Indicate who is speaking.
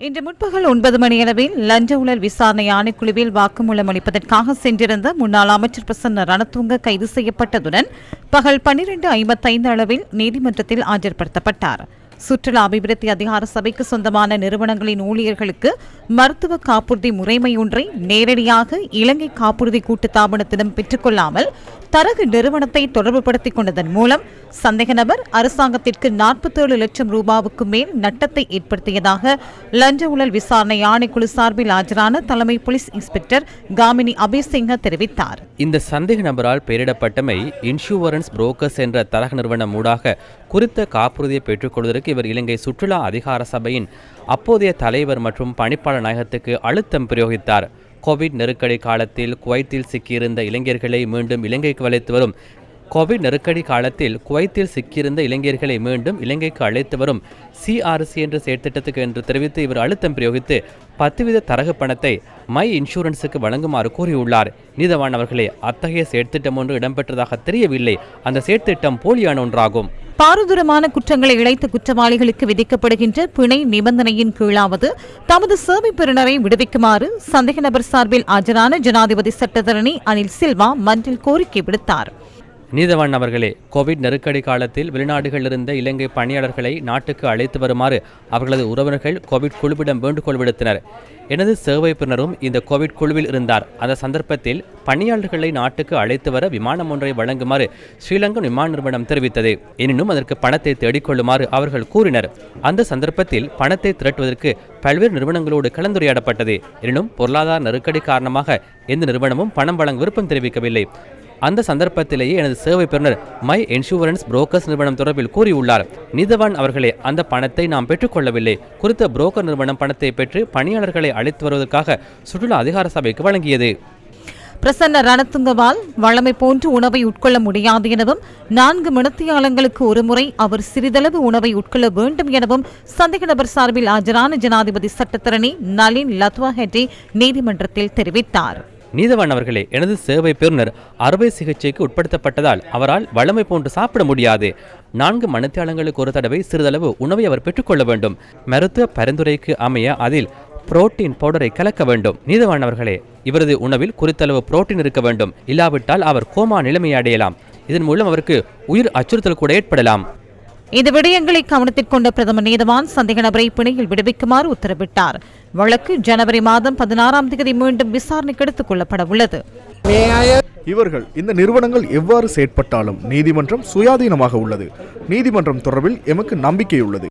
Speaker 1: இன்று முற்பகல் ஒன்பது மணியளவில் லஞ்ச ஊழல் விசாரணை ஆணைக்குழுவில் வாக்குமூலம் அளிப்பதற்காக சென்றிருந்த முன்னாள் அமைச்சர் பிரசன்ன ரணத்துங்க கைது செய்யப்பட்டதுடன் பகல் பன்னிரண்டு ஐம்பத்தைந்து அளவில் நீதிமன்றத்தில் ஆஜர்படுத்தப்பட்டார். சுற்றுலா அபிவிருத்தி அதிகார சபைக்கு சொந்தமான நிறுவனங்களின் ஊழியர்களுக்கு மருத்துவ காப்புறுதி முறைமையொன்றை நேரடியாக இலங்கை காப்புறுதி கூட்டுத்தாபனத்திடம் பெற்றுக்கொள்ளாமல் தரகு நிறுவனத்தை தொடர்புபடுத்திக் கொண்டதன் மூலம் சந்தேக நபர் அரசாங்கத்திற்கு நாற்பத்தேழு லட்சம் ரூபாவுக்கு மேல் நட்டத்தை ஏற்படுத்தியதாக லஞ்ச ஊழல் விசாரணை ஆணைக்குழு சார்பில் ஆஜரான தலைமை போலீஸ் இன்ஸ்பெக்டர் காமினி அபிசிங்க தெரிவித்தார்.
Speaker 2: இந்த சந்தேக நபரால் பெயரிடப்பட்டமை இன்சூரன்ஸ் புரோக்கர்ஸ் என்ற தரக நிறுவனம் ஊடாக குறித்த காப்புறுதியை பெற்றுக்கொள்வதற்கு இவர் இலங்கை சுற்றுலா அதிகார சபையின் அப்போதைய தலைவர் மற்றும் பணிப்பாளர் நாயகத்துக்கு அழுத்தம் பிரயோகித்தார். கோவிட் நெருக்கடி காலத்தில் குவைத்தில் சிக்கியிருந்த இளைஞர்களை மீண்டும் இலங்கைக்கு வளைத்து வரும். கோவிட் நெருக்கடி காலத்தில் குவைத்தில் சிக்கியிருந்த இளைஞர்களை மீண்டும் இலங்கைக்கு அழைத்து வரும். சிஆர்சி என்ற செயற்திட்டத்துக்கு என்று தெரிவித்து இவர் அழுத்தம் பிரயோகித்து பத்து வீத தரகு பணத்தை மை இன்சூரன்ஸுக்கு வழங்குமாறு கூறியுள்ளார் நீதவானவர்களே அத்தகைய செயற்திட்டம் ஒன்று இடம்பெற்றதாக தெரியவில்லை. அந்த செயற்திட்டம் போலியான ஒன்றாகும்.
Speaker 1: பாரதூரமான குற்றங்களை இழைத்த குற்றவாளிகளுக்கு விதிக்கப்படுகின்ற பிணை நிபந்தனையின் கீழாவது தமது சேவை பெறுநரை விடுவிக்குமாறு சந்தேக நபர் சார்பில் ஆஜரான ஜனாதிபதி சட்டத்தரணி அனில் சில்வா மன்றில் கோரிக்கை விடுத்தார்.
Speaker 2: நீதவான் அவர்களே கோவிட் நெருக்கடி காலத்தில் வெளிநாடுகளில் இருந்த இலங்கை பணியாளர்களை நாட்டுக்கு அழைத்து வருமாறு அவர்களது உறவினர்கள் கோவிட் குழுவிடம் வேண்டுகோள் விடுத்தனர். எனது சேவை பின்னரும் இந்த கோவிட் குழுவில் இருந்தார். அந்த சந்தர்ப்பத்தில் பணியாளர்களை நாட்டுக்கு அழைத்து வர விமானம் ஒன்றை வழங்குமாறு ஸ்ரீலங்கன் விமான நிறுவனம் தெரிவித்தது. எனினும் அதற்கு பணத்தை தேடிக்கொள்ளுமாறு அவர்கள் கூறினர். அந்த சந்தர்ப்பத்தில் பணத்தை திரட்டுவதற்கு பல்வேறு நிறுவனங்களோடு கலந்துரையாடப்பட்டது. எனினும் பொருளாதார நெருக்கடி காரணமாக எந்த நிறுவனமும் பணம் வழங்க விருப்பம் தெரிவிக்கவில்லை. அந்த சந்தர்ப்பத்திலேயே எனது சேவை பெறுநர் மை இன்சூரன்ஸ் புரோக்கர்ஸ் நிறுவனம் தொடர்பில் கூறியுள்ளார். நிதவான் அவர்களே அந்த பணத்தை நாம் பெற்றுக்கொள்ளவில்லை. குறித்த புரோக்கர் நிறுவனம் பணத்தை பெற்று பணியாளர்களை அழைத்து வருவதற்காக சுற்றுலா அதிகார சபைக்கு வழங்கியது.
Speaker 1: பிரசன்ன ரணத்துங்கவால் வழமை போன்று உணவை உட்கொள்ள முடியாது எனவும் நான்கு மினத்தியாளங்களுக்கு ஒருமுறை அவர் சிறிதளவு உணவை உட்கொள்ள வேண்டும் எனவும் சந்தேக நபர் சார்பில் ஆஜரான ஜனாதிபதி சட்டத்தரணி நளின் லத்வா ஹெட்டி நீதிமன்றத்தில் தெரிவித்தார்.
Speaker 2: நீதவான் அவர்களே எனது சேவை பெறுநர் அறுவை சிகிச்சைக்கு உட்படுத்தப்பட்டதால் அவரால் வளமை போன்று சாப்பிட முடியாது. நான்கு மனத்தியாளங்களுக்கு ஒரு தடவை சிறிதளவு உணவை அவர் பெற்றுக்கொள்ள வேண்டும். மருத்துவ பரிந்துரைக்கு அமைய அதில் புரோட்டீன் பவுடரை கலக்க வேண்டும். நீதவான் அவர்களே இவரது உணவில் குறித்தளவு புரோட்டீன் இருக்க வேண்டும். இல்லாவிட்டால் அவர் கோமா நிலைமை அடையலாம். இதன் மூலம் அவருக்கு உயிர் அச்சுறுத்தல் கூட ஏற்படலாம்.
Speaker 1: இந்த விடயங்களை கவனத்தில் கொண்ட பிரதமர் நீதவான் சந்தேக நபரை பிணையில் விடுவிக்குமாறு உத்தரவிட்டார். வழக்கு ஜனவரி மாதம் பதினாறாம் தேதி மீண்டும் விசாரணைக்கு எடுத்துக் கொள்ளப்பட உள்ளது.
Speaker 3: இவர்கள் இந்த நிறுவனங்கள் எவ்வாறு செயற்பட்டாலும் நீதிமன்றம் சுயாதீனமாக உள்ளது. நீதிமன்றம் தொடர்பில் எமக்கு நம்பிக்கை உள்ளது.